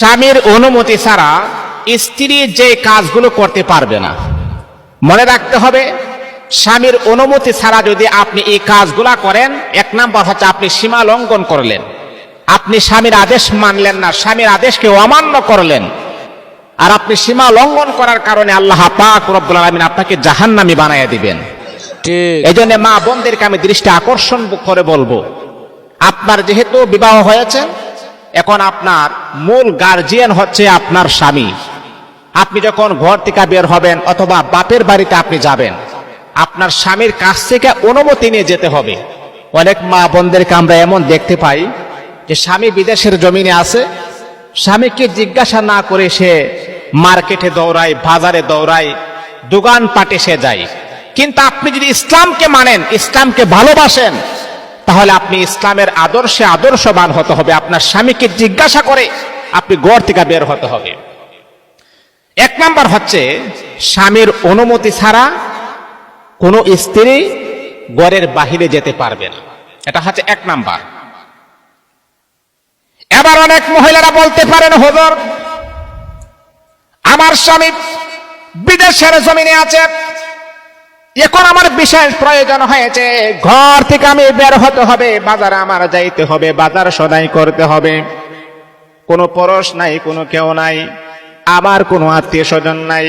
স্বামীর অনুমতি ছাড়া স্ত্রী যে কাজগুলো করতে পারবে না। মনে রাখতে হবে স্বামীর অনুমতি ছাড়া যদি আপনি এই কাজগুলা করেন এক নাম্বার হচ্ছে আপনি সীমা লঙ্ঘন করলেন। আপনি স্বামীর আদেশ মানলেন না স্বামীর আদেশকে অমান্য করলেন। আর আপনি সীমা লঙ্ঘন করার কারণে আল্লাহ পাক রব্বুল আলামিন আপনাকে জাহান্নামী বানাইয়া দিবেন। ঠিক। এই জন্য মা বোনদেরকে আমি দৃষ্টি আকর্ষণ করে বলব আপনার যেহেতু বিবাহ হয়েছে এখন আপনার মূল গার্জিয়ান হচ্ছে আপনার স্বামী। আপনি যখন ঘর থেকে বের হবেন অথবা বাপের বাড়িতে আপনি যাবেন, আপনার স্বামীর কাছ থেকে অনুমতি নিয়ে যেতে হবে। অনেক মা বোনদেরকে আমরা এমন দেখতে পাই যে স্বামী বিদেশের জমিনে আছে, স্বামীকে জিজ্ঞাসা না করে সে মার্কেটে দৌড়ায়, বাজারে দৌড়ায় দোকান পাটে সে যায়। কিন্তু আপনি যদি ইসলামকে মানেন, ইসলামকে ভালোবাসেন তাহলে আপনি ইসলামের আদর্শে আদর্শবান হতে হবে। আপনার স্বামীকে জিজ্ঞাসা করে আপনি গড় থেকে বের হতে হবে। এক নাম্বার হচ্ছে, স্বামীর অনুমতি ছাড়া কোনো স্ত্রী গড়ের বাহিরে যেতে পারবে না। এটা হচ্ছে এক নাম্বার। এবার অনেক মহিলারা বলতে পারেন, হজর, আমার স্বামী বিদেশের জমিনে আছে এখন আমার বিশেষ প্রয়োজন হয়েছে, ঘর থেকে আমি বের হতে হবে, বাজারে আমার যাইতে হবে, বাজার সদাই করতে হবে। কোনো পরশ নাই, কোনো কেউ নাই আমার কোনো আত্মীয় স্বজন নাই।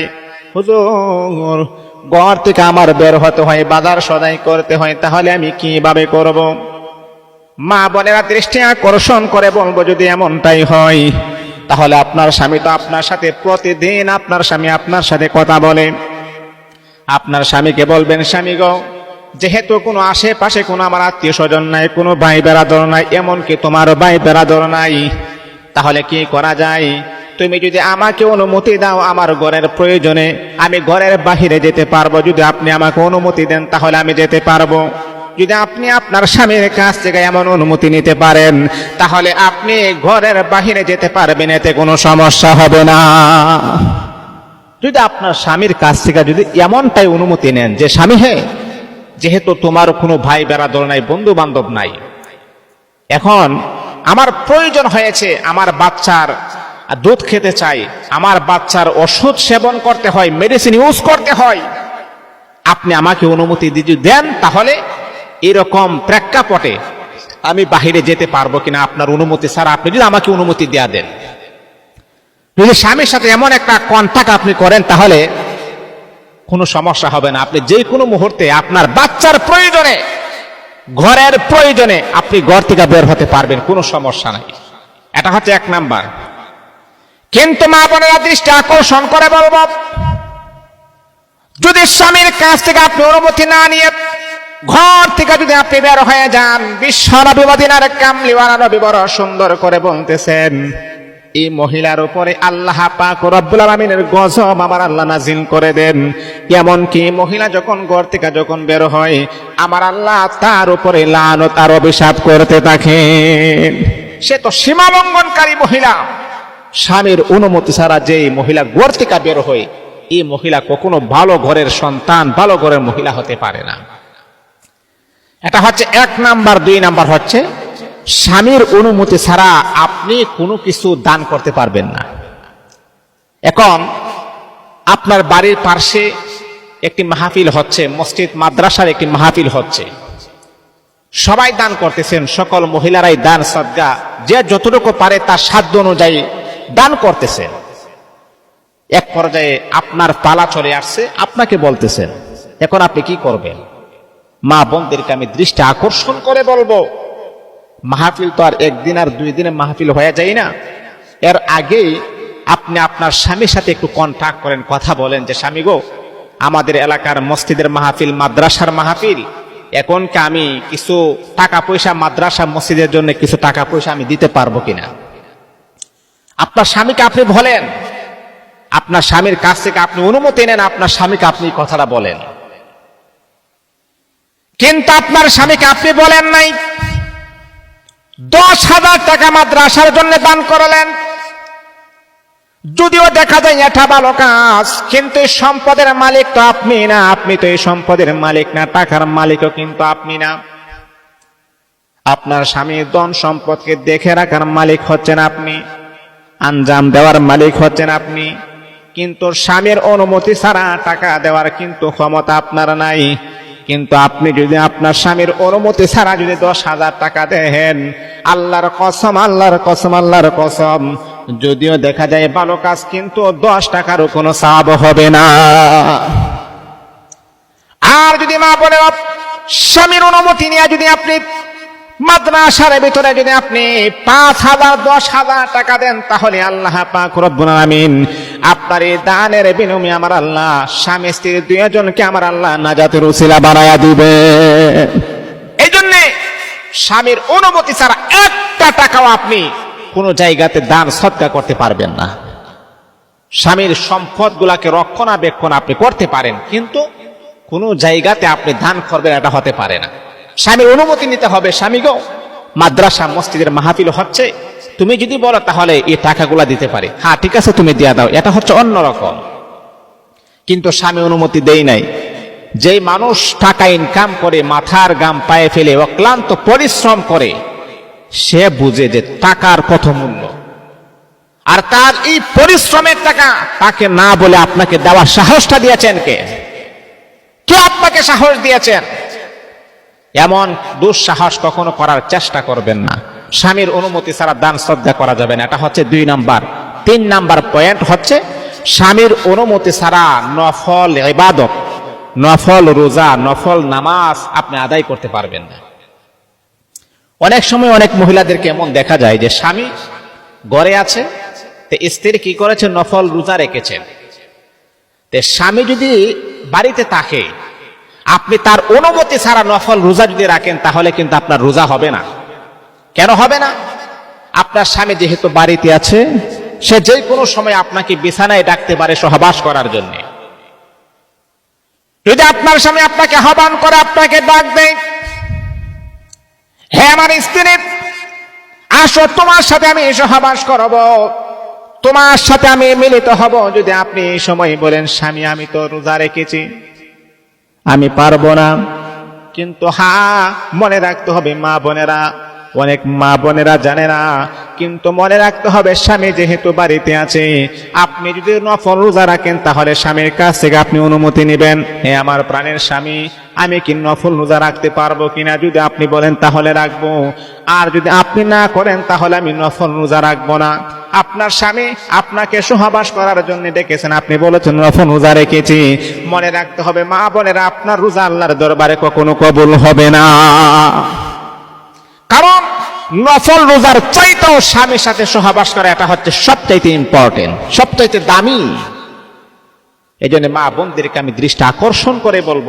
হুজুর, ঘর থেকে আমার বের হতে হয়, বাজার সদাই করতে হয়, তাহলে আমি কীভাবে করব? মা বোনেরা দৃষ্টি আকর্ষণ করে বলব, যদি এমনটাই হয়, তাহলে আপনার স্বামী তো আপনার সাথে প্রতিদিন আপনার স্বামী আপনার সাথে কথা বলে। আপনার স্বামীকে বলবেন, স্বামী গো, যেহেতু কোনো আশেপাশে কোনো আমার আত্মীয় স্বজন নাই, কোনো ভাই বেড়াদর নাই, এমনকি তোমার ভাই বেড়াদর নাই, তাহলে কি করা যায়? তুমি যদি আমাকে অনুমতি দাও আমার ঘরের প্রয়োজনে, আমি ঘরের বাহিরে যেতে পারব। যদি আপনি আমাকে অনুমতি দেন, তাহলে আমি যেতে পারব। যদি আপনি আপনার স্বামীর কাছ থেকে এমন অনুমতি নিতে পারেন, তাহলে আপনি ঘরের বাহিরে যেতে পারবেন, এতে কোনো সমস্যা হবে না। যদি আপনার স্বামীর কাছ থেকে যদি এমনটাই অনুমতি নেন যে, স্বামী হে, যেহেতু তোমার কোনো ভাই বেড়াদর নাই বন্ধু বান্ধব নাই, এখন আমার প্রয়োজন হয়েছে আমার বাচ্চার দুধ খেতে চাই, আমার বাচ্চার ওষুধ সেবন করতে হয় মেডিসিন ইউজ করতে হয়, আপনি আমাকে অনুমতি যদি দেন তাহলে এরকম প্রেক্ষাপটে আমি বাহিরে যেতে পারব কিনা আপনার অনুমতি ছাড়া আপনি যদি আমাকে অনুমতি দেয়া দেন। যদি স্বামীর সাথে এমন একটা কন্টাক্ট আপনি করেন, তাহলে কোনো সমস্যা হবে না। আপনি যে কোনো মুহূর্তে আপনার বাচ্চার প্রয়োজনে, ঘরের প্রয়োজনে আপনি ঘর থেকে বের হতে পারবেন, কোনো সমস্যা নাই। এটা হচ্ছে এক নাম্বার। কিন্তু মা বোনেরা দৃষ্টি আকর্ষণ করে বলব, যদি স্বামীর কাছ থেকে আপনি অনুমতি না নিয়ে ঘর থেকে যদি আপনি বের হয়ে যান বিশ্ব নবী মদিনার কামলিওয়ালা নবী বড় সুন্দর করে বলতেছেন এই মহিলার উপরে আল্লাহ পাক রব্বুল আলামিনের গজব আমার আল্লাহ নাজিল করে দেন। এমন কি মহিলা যখন ঘর থেকে যখন বের হয়, আমার আল্লাহ তার উপরে লানত তার অভিশাপ করতে থাকেন সে তো সীমা লঙ্ঘনকারী মহিলা। স্বামীর অনুমতি ছাড়া যে মহিলা ঘর থেকে বের হয়, এই মহিলা কখনো ভালো ঘরের সন্তান, ভালো ঘরের মহিলা হতে পারে না। এটা হচ্ছে এক নাম্বার, দুই নাম্বার হচ্ছে স্বামীর অনুমতি ছাড়া আপনি কোনো কিছু দান করতে পারবেন না। এখন আপনার বাড়ির পার্শ্বে একটি মাহফিল হচ্ছে, মসজিদ মাদ্রাসার একটি মাহফিল হচ্ছে। সবাই দান করতেছেন, সকল মহিলারাই দান, সদ্গা, যে যতটুকু পারে তার সাধ্য অনুযায়ী দান করতেছেন। এক পর্যায়ে আপনার পালা চলে আসছে, আপনাকে বলতেছেন, এখন আপনি কি করবেন? মা বোনদেরকে আমি দৃষ্টি আকর্ষণ করে বলব। মাহফিল তো আর একদিন আর দুই দিনে মাহফিল হয়ে যায় না। এর আগেই আপনি আপনার স্বামীর সাথে একটু কন্ট্যাক্ট করেন, কথা বলেন যে, স্বামী গো, আমাদের এলাকার মসজিদের মাহফিল, মাদ্রাসার মাহফিল, এখন কি আমি কিছু টাকা পয়সা মাদ্রাসা মসজিদের জন্য কিছু টাকা পয়সা আমি দিতে পারব কিনা? আপনার স্বামীকে আপনি বলেন, আপনার স্বামীর কাছ থেকে আপনি অনুমতি নেন, আপনার স্বামীকে আপনি কথাটা বলেন। কিন্তু আপনার স্বামীকে আপনি বলেন নাই। দশ হাজার টাকা মাদ্রাসার জন্য দান করলেন। যদিও দেখা যায় এটা ভালো কাজ, কিন্তু এই সম্পদের মালিক তো আপনি না, আপনি তো এই সম্পদের মালিক না, টাকার মালিকও কিন্তু আপনি না। আপনার স্বামী ধন সম্পদকে দেখে রাখার মালিক হচ্ছেন আপনি, আঞ্জাম দেওয়ার মালিক হচ্ছেন আপনি, কিন্তু স্বামীর অনুমতি ছাড়া টাকা দেওয়ার কিন্তু ক্ষমতা আপনার নাই। কিন্তু আপনি যদি আপনার স্বামীর অনুমতি ছাড়া যদি দশ হাজার টাকা দেন, আল্লাহর কসম আল্লাহর কসম আল্লাহর কসম। যদিও দেখা যায় ভালো কাজ, কিন্তু দশ টাকারও কোনো সাব হবে না। আর যদি মা বলে স্বামীর অনুমতি নিয়ে যদি আপনি মাদ্রাসার ভিতরে যদি আপনি পাঁচ হাজার, দশ হাজার টাকা দেন, তাহলে আল্লাহ পাক রব্বুল আলামিন আপনার এই দানের বিনিময়ে আমার আল্লাহ, স্বামী স্ত্রী দুইজনকে আমার আল্লাহ নাজাতের উসিলা বানায়া দিবে। এই জন্যে স্বামীর অনুমতি ছাড়া একটা টাকাও আপনি কোনো জায়গাতে দান সৎকা করতে পারবেন না। স্বামীর সম্পদ গুলাকে রক্ষণাবেক্ষণ আপনি করতে পারেন, কিন্তু কোনো জায়গাতে আপনি দান করবেন এটা হতে পারে না। স্বামীর অনুমতি নিতে হবে। স্বামী গো, মাদ্রাসা, মসজিদের মাহফিল হচ্ছে তুমি যদি বলো, তাহলে এই টাকাগুলা দিতে পারে। হ্যাঁ ঠিক আছে, তুমি দিয়া দাও। এটা হচ্ছে অন্যরকম কিন্তু স্বামী অনুমতি দেই নাই। যেই মানুষ টাকা ইনকাম করে, মাথার গাম পায়ে ফেলে, অক্লান্ত পরিশ্রম করে, সে বুঝে যে টাকার কত মূল্য। আর তার এই পরিশ্রমের টাকা তাকে না বলে আপনাকে দেওয়ার সাহসটা দিয়েছেন কে? কে আপনাকে সাহস দিয়েছেন? এমন দুঃসাহস কখনো করার চেষ্টা করবেন না। স্বামীর অনুমতি ছাড়া দান শ্রদ্ধা করা যাবে না। এটা হচ্ছে দুই নাম্বার। তিন নাম্বার পয়েন্ট হচ্ছে স্বামীর অনুমতি ছাড়া নফল ইবাদত, নফল রোজা, নফল নামাজ আপনি আদায় করতে পারবেন না। অনেক সময় অনেক মহিলাদেরকে এমন দেখা যায় যে স্বামী গড়ে আছে, তো স্ত্রী কি করেছে? নফল রোজা রেখেছেন তে স্বামী যদি বাড়িতে থাকে, আপনি তার অনুমতি ছাড়া নফল রোজা যদি রাখেন, তাহলে কিন্তু আপনার রোজা হবে না। কেন হবে না? আপনার স্বামী যেহেতু বাড়িতে আছে, সে যে কোনো সময় আপনাকে বিছানায় ডাকতে পারে সহবাস করার জন্য। যদি আপনার স্বামী আপনাকে আহ্বান করে, আপনাকে ডাক দেয় হ্যাঁ আমার স্ত্রী, আসো, তোমার সাথে আমি সহবাস করব, তোমার সাথে আমি মিলিত হব। যদি আপনি এই সময় বলেন, স্বামী, আমি তো রোজা রেখেছি, আমি পারব না। কিন্তু হা মনে রাখতে হবে, মা বোনেরা অনেক মা বোনেরা জানে না, কিন্তু মনে রাখতে হবে স্বামী যেহেতু বাড়িতে আছে, আপনি যদি নফল রোজা রাখেন, তাহলে স্বামীর কাছ থেকে আপনি অনুমতি নেবেন। হে আমার প্রাণের স্বামী, আমি কি নফল রোজা রাখতে পারব কিনা যদি আপনি বলেন, তাহলে রাখব। আর যদি আপনি না করেন, তাহলে আমি নফল রোজা রাখব না। আপনার স্বামী আপনাকে সহবাস করার জন্য ডেকেছেন, আপনি বলেছেন, নফল রোজা রেখেছি। মনে রাখতে হবে, মা বোনেরা, আপনার রোজা আল্লাহর দরবারে কখনো কবুল হবে না। কারণ নফল রোজার চাইতেও স্বামীর সাথে সহবাস করা এটা হচ্ছে সবচাইতে ইম্পর্টেন্ট সবচাইতে দামি। এই জন্য মা বোনদেরকে আমি দৃষ্টি আকর্ষণ করে বলব,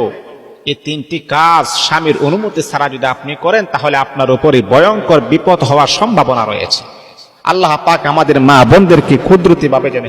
এই তিনটি কাজ স্বামীর অনুমতি ছাড়া যদি আপনি করেন, তাহলে আপনার উপরে ভয়ঙ্কর বিপদ হওয়ার সম্ভাবনা রয়েছে। আল্লাহ পাক আমাদের মা বোনদেরকে ক্ষুদ্রতি ভাবে যেন